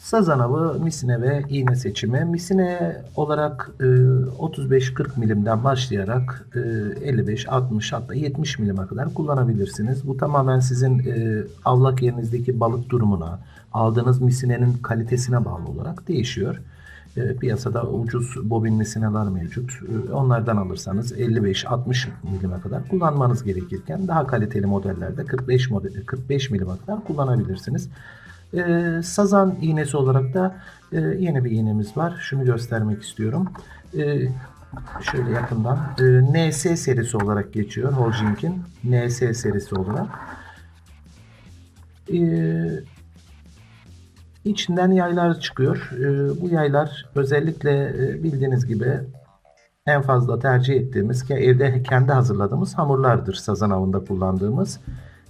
Sazan avı, misine ve iğne seçimi. Misine olarak e, 35-40 milimden başlayarak e, 55, 60 hatta 70 milime kadar kullanabilirsiniz. Bu tamamen sizin e, avlak yerinizdeki balık durumuna, aldığınız misinenin kalitesine bağlı olarak değişiyor. E, piyasada ucuz bobin misineler mevcut. E, onlardan alırsanız 55-60 milime kadar kullanmanız gerekirken daha kaliteli modellerde 45 model 45 milime kadar kullanabilirsiniz. E, sazan iğnesi olarak da e, yeni bir iğnemiz var. Şunu göstermek istiyorum. E, şöyle yakından. E, NS serisi olarak geçiyor Holjink'in. NS serisi olarak. E, içinden yaylar çıkıyor. E, bu yaylar özellikle e, bildiğiniz gibi en fazla tercih ettiğimiz ki evde kendi hazırladığımız hamurlardır sazan avında kullandığımız.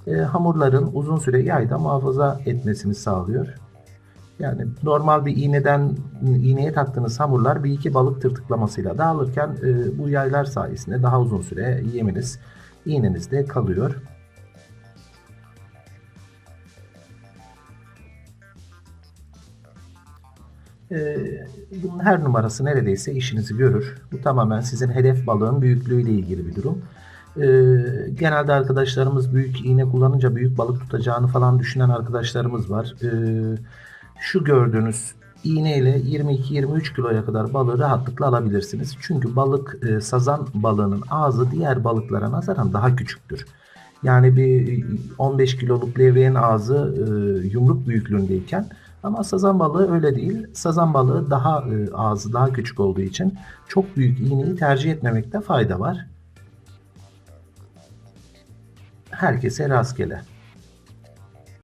E, hamurların uzun süre yayda muhafaza etmesini sağlıyor. Yani normal bir iğneden iğneye taktığınız hamurlar bir iki balık tırtıklamasıyla dağılırken e, bu yaylar sayesinde daha uzun süre yeminiz iğnenizde kalıyor. Ee, bunun her numarası neredeyse işinizi görür. Bu tamamen sizin hedef balığın büyüklüğüyle ilgili bir durum. Ee, genelde arkadaşlarımız büyük iğne kullanınca büyük balık tutacağını falan düşünen arkadaşlarımız var. Ee, şu gördüğünüz iğneyle 22-23 kiloya kadar balığı rahatlıkla alabilirsiniz. Çünkü balık e, sazan balığının ağzı diğer balıklara nazaran daha küçüktür. Yani bir 15 kiloluk levreğin ağzı e, yumruk büyüklüğündeyken ama sazan balığı öyle değil. Sazan balığı daha e, ağzı daha küçük olduğu için çok büyük iğneyi tercih etmemekte fayda var. Herkese rastgele.